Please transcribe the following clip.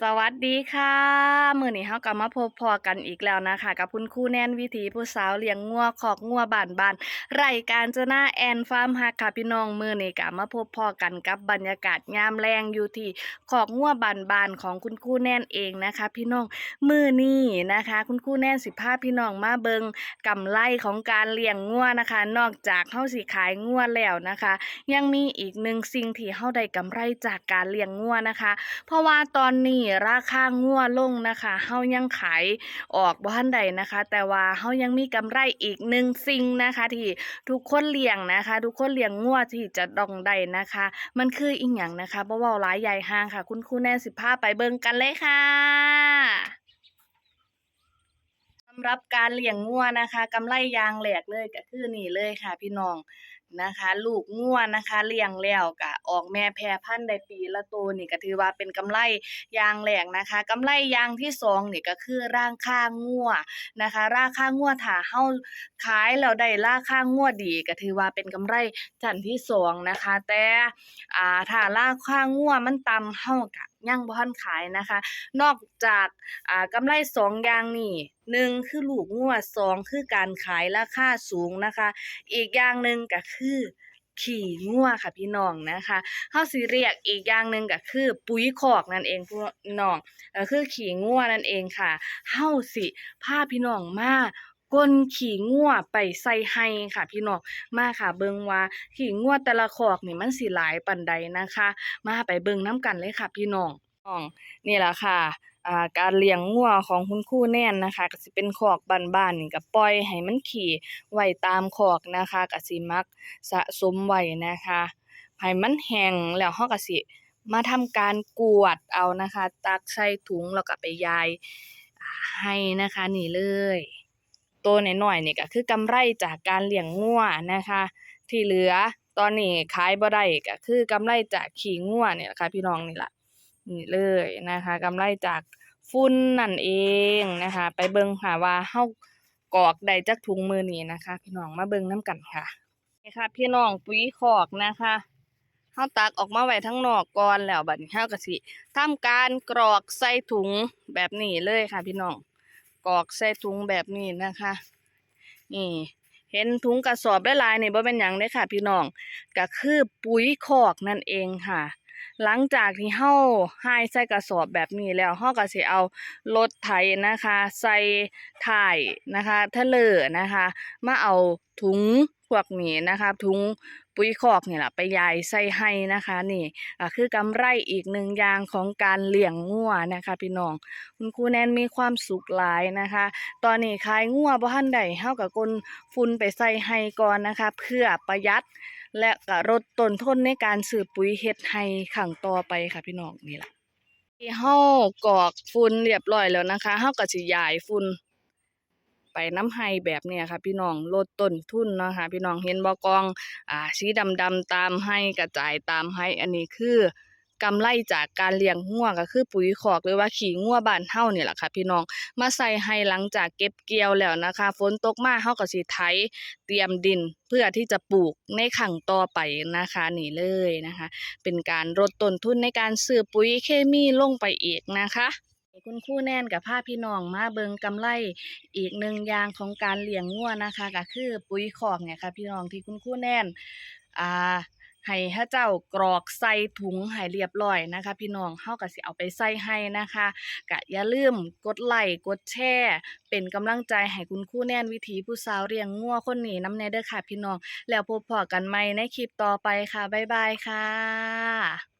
สวัสดีค่ะมื้อนี้เฮากลับมาพบพอกันอีกแล้วนะคะ กับคุณครูแนนวิถีผู้สาวเลี้ยงงัวขอกงัวบานบานไร่การจนาแอนฟาร์มฮักค่ะพี่น้องมื้อนี้ก็มาพบพอกันกับบรรยากาศยามแรงอยู่ที่ขอกงัวบานบานของคุณครูแนนเองนะคะ พี่น้องมื้อนี้นะคะ คุณครูแนนสิพาพี่น้องมาเบิงกำไรของการเลี้ยงงัวนะคะ นอกจากเฮาสิขายงัวแล้วนะคะ ยังมีอีกหนึ่งสิ่งที่เฮาได้กำไรจากการเลี้ยงงัวนะคะ เพราะว่าตอนนี้ราคางัวลงนะคะเฮายังขายออกบ่ทันใดนะคะ แต่ว่าเฮายังมีกำไรอีกหนึ่งสิ่งนะคะที่ทุกคนเลี้ยงนะคะ ทุกคนเลี้ยงงัวที่จะต้องได้นะคะ มันคืออีหยังนะคะบ่เว้าหลายใหญ่ห่างค่ะ คุณครูแนนสิพาไปเบิ่งกันเลยค่ะสำหรับการเลี้ยงงัวนะคะกำไรยางแรกเลยก็คือนี่เลยค่ะ พี่น้อง นะคะ ลูกงัวนะคะเลี้ยงแล้วก็ออกแม่แพรพันธุ์ได้ปีละตัวนี่ก็ถือว่าเป็นกำไรอย่างแรกนะคะกำไรอย่างที่สองนี่ก็คือร่าคางัวนะคะ ราคางัวถ้าเฮาขายแล้วได้ราคางัวดีก็ถือว่าเป็นกำไรชั้นที่สองนะคะ แต่อ่าถ้าราคางัวมันต่ำเฮาก็ยังบ่ทันขายนะคะ นอกจากอ่ากำไรสองอย่างนี้หนึ่งคือลูกงัวสองคือการขายราคาสูงนะคะ อีกอย่างหนึ่งก็คือขี่งัวค่ะพี่น้องนะคะเฮาสิเรียกอีกอย่างหนึ่งก็คือ ปุ๋ยคอกนั่นเองพี่น้องก็คือขี่งัวนั่นเองค่ะเฮาสิพาพี่น้องมาก้นขี่งัวไปใส่ให้ค่ะพี่น้องมาค่ะ เบิงว่าขี่งัวแต่ละคอกนี่มันสิหลายปานใดนะคะ มาไปเบิงนํกันเลยค่ะพี่น้อง องนี่แหละค่ะการเลี้ยงงัวของคุณครูแน่นนะคะก็สิเป็นคอกบ้านๆนี่ก็ปล่อยให้มันขี่ไว้ตามคอกนะคะก็สิมักสะสมไว้นะคะให้มันแห้งแล้วเราก็สิมาทำการกวดเอานะคะ ตักใส่ถุงแล้วก็ไปยายให้นะคะนี่เลยตัวน้อยๆนี่ก็คือกำไรจากการเลี้ยงงัวนะคะ ที่เหลือตอนนี้ขายบ่ได้ก็คือกำไรจากขี้งัวนี่แหละค่ะพี่น้องนี่แหละ นี่เลยนะคะกำไรจากฝุ่นนั่นเองนะคะ ไปเบิ่งค่ะว่าเฮากอกได้จักถุงมือนี้นะคะ พี่น้องมาเบิ่งนํกันค่ะนี่ค่ะ พี่น้องปุ๋ยคอกนะคะเฮาตักออกมาไว้ทั้งนอกก่อนแล้วบัดนี้เฮาก็สิทำการกรอกใส่ถุงแบบนี้เลยค่ะ พี่น้องกรอกใส่ถุงแบบนี้นะคะ นี่เห็นถุงกระสอบหลายๆนี่บ่เป็นหยังเด้ค่ะ พี่น้องก็คือปุ๋ยคอกนั่นเองค่ะ หลังจากที่เฮาใหายใส่กระสอบแบบนี้แล้วเฮาก็สิเอารถไถนะคะ ใส่ถ่ายนะคะเทเลอนะคะ มาเอาถุงพวกนี้นะคะ ถุงปุ๋ยคอกนี่แหละไปยายใส่ให้นะคะ นี่ก็คือกำไรอีกหนึ่งอย่างของการเลี้ยงงัวนะคะ พี่น้อง คุณครูแนนมีความสุขหลายนะคะ ตอนนี้ขายงัวบ่ทันได้เฮาก็กลฝุ่นไปใส่ให้ก่อนนะคะ เพื่อประหยัด และก็ลดต้นทุนในการซื้อปุ๋ยเฮ็ดให้ขังต่อไปค่ะพี่น้องนี่ล่ะที่เฮากรอกฝุ่นเรียบร้อยแล้วนะคะเฮาก็สิย้ายฝุ่นไปน้ำให้แบบเนี้ยค่ะ พี่น้องลดต้นทุนเนาะค่ะพี่น้องเห็นบ่กองอ่าสีดำๆตามให้กระจายตามให้อันนี้คือ กำไรจากการเลี้ยงงัวก็คือปุ๋ยคอกหรือว่าขี้งัวบ้านเฮาเนี่ยแหละค่ะพี่น้อง มาใส่ให้หลังจากเก็บเกี่ยวแล้วนะคะ ฝนตกมาเฮาก็สิไถเตรียมดินเพื่อที่จะปลูกในขังต่อไปนะคะนี่เลยนะคะ เป็นการลดต้นทุนในการซื้อปุ๋ยเคมีลงไปอีกนะคะคุณคู่แน่นกับพาพี่น้องมาเบิงกำไรอีกหนึ่งอย่างของการเลี้ยงงัวนะคะ ก็คือปุ๋ยคอกเนี่ยค่ะพี่น้องที่คุณคู่แน่นอ่า ให้เฮาเจ้ากรอกใส่ถุงให้เรียบร้อยนะคะ พี่น้องเฮาก็สิเอาไปใส่ให้นะคะก็อย่าลืมกดไลค์กดแชร์เป็นกำลังใจให้คุณครู่แน่นวิถีผู้สาวเรียงงัวคนนี้นำแน่เด้อค่ะ พี่น้องแล้วพบพอกันใหม่ในคลิปต่อไปค่ะบ๊ายบายค่ะ